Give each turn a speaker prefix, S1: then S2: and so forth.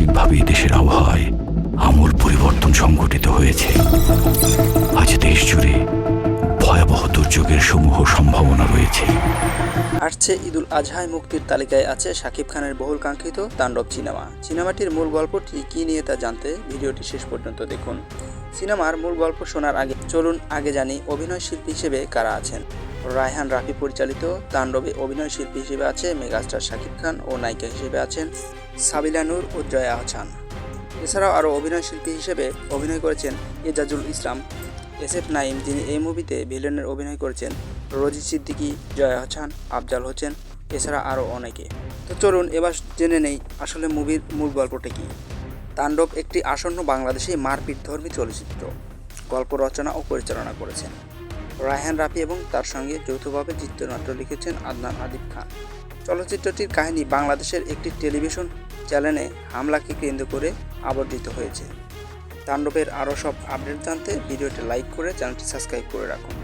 S1: আংশিকভাবে দেশের আবহাওয়ায় আমূল পরিবর্তন সংঘটিত হয়েছে। আজ দেশ জুড়ে ভয়াবহ দুর্যোগের সমূহ সম্ভাবনা রয়েছে।
S2: আসছে ঈদুল আজহায় মুক্তির তালিকায় আছে শাকিব খানের বহুল কাঙ্ক্ষিত তাণ্ডব সিনেমা। সিনেমাটির মূল গল্পটি কী নিয়ে তা জানতে ভিডিওটি শেষ পর্যন্ত দেখুন। সিনেমার মূল গল্প শোনার আগে চলুন আগে জানি অভিনয় শিল্পী হিসেবে কারা আছেন। রায়হান রাফি পরিচালিত তাণ্ডবে অভিনয় শিল্পী হিসেবে আছে মেগাস্টার শাকিব খান ও নায়িকা হিসেবে আছেন সাবিলা নূর ও জয়া আহসান এছাড়াও আরও অভিনয় শিল্পী হিসেবে অভিনয় করেছেন এজাজুল ইসলাম। এস এফ নাইম যিনি এই মুভিতে ভিলেনের অভিনয় করেছেন রোজি সিদ্দিকী, জয়া হাসান আফজাল হোসেন, এছাড়া আরও অনেকে। তো চলুন, এবার জেনে নেই আসলে মুভির মূল গল্পটা কী। তাণ্ডব একটি আসন্ন বাংলাদেশি মারপিট ধর্মী চলচ্চিত্র। গল্প রচনা ও পরিচালনা করেছেন। রায়হান রাফি এবং তার সঙ্গে যৌথভাবে চিত্রনাট্য লিখেছেন আদনান আদিব খান। চলচ্চিত্রটির কাহিনী বাংলাদেশের একটি টেলিভিশন চ্যানেলে হামলাকে কেন্দ্র করে আবর্তিত হয়েছে। তাণ্ডবের আরও সব আপডেট জানতে ভিডিওটি লাইক করে চ্যানেলটি সাবস্ক্রাইব করে রাখুন।